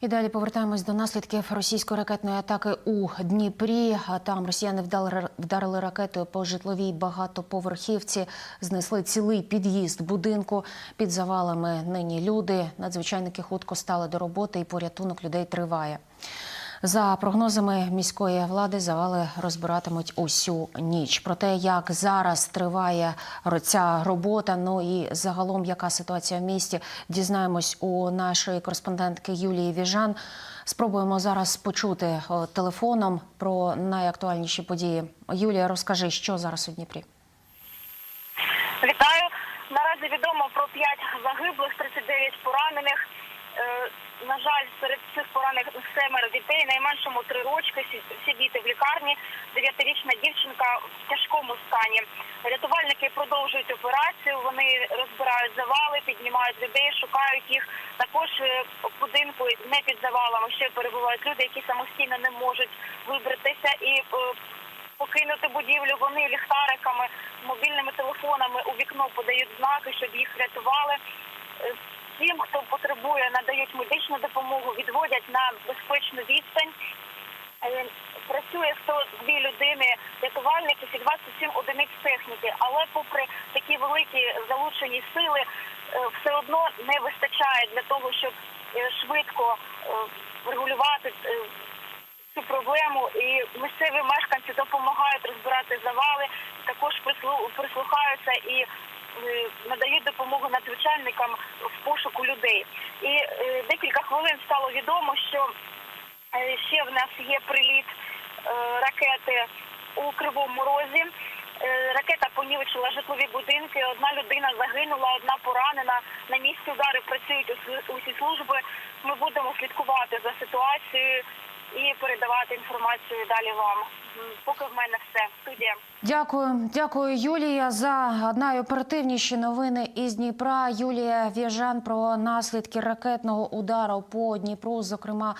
І далі повертаємось до наслідків російської ракетної атаки у Дніпрі. Там росіяни вдарили ракетою по житловій багатоповерхівці, знесли цілий під'їзд будинку. Під завалами нині люди. Надзвичайники хутко стали до роботи, і порятунок людей триває. За прогнозами міської влади, завали розбиратимуть усю ніч. Про те, як зараз триває ця робота, ну і загалом яка ситуація в місті, дізнаємось у нашої кореспондентки Юлії Віжан. Спробуємо зараз почути телефоном про найактуальніші події. Юлія, розкажи, що зараз у Дніпрі. Вітаю. Наразі відомо про 5 загиблих, 39 поранених. Е, на жаль, серед цих поранених семеро дітей, найменшому три рочки, всі- діти в лікарні, дев'ятирічна дівчинка в тяжкому стані. Рятувальники продовжують операцію. Вони розбирають завали, піднімають людей, шукають їх. Також е, в будинку не під завалами ще перебувають люди, які самостійно не можуть вибратися і е, покинути будівлю. Вони ліхтариками, мобільними телефонами у вікно подають знаки, щоб їх врятували. Е, Всім, хто потребує, надають медичну допомогу, відводять на безпечну відстань. Е, Працює 102 людини рятувальників і 27 одиниць техніки. Але попри такі великі залучені сили, е, все одно не вистачає для того, щоб е, швидко регулювати цю проблему. І місцеві мешканці допомагають розбирати завали, також прислу- прислухаються і надають допомогу надзвичайникам в пошуку людей. І е, декілька хвилин стало відомо, що Е, Ще в нас є приліт е, ракети у Кривому Розі. Е, Ракета понівечила житлові будинки. Одна людина загинула, одна поранена. На місці ударів працюють усі служби. Ми будемо слідкувати за ситуацією і передавати інформацію далі вам. Поки в мене все. Студія. Дякую, дякую, Юлія, за найоперативніші новини із Дніпра. Юлія В'яжан про наслідки ракетного удару по Дніпру, зокрема.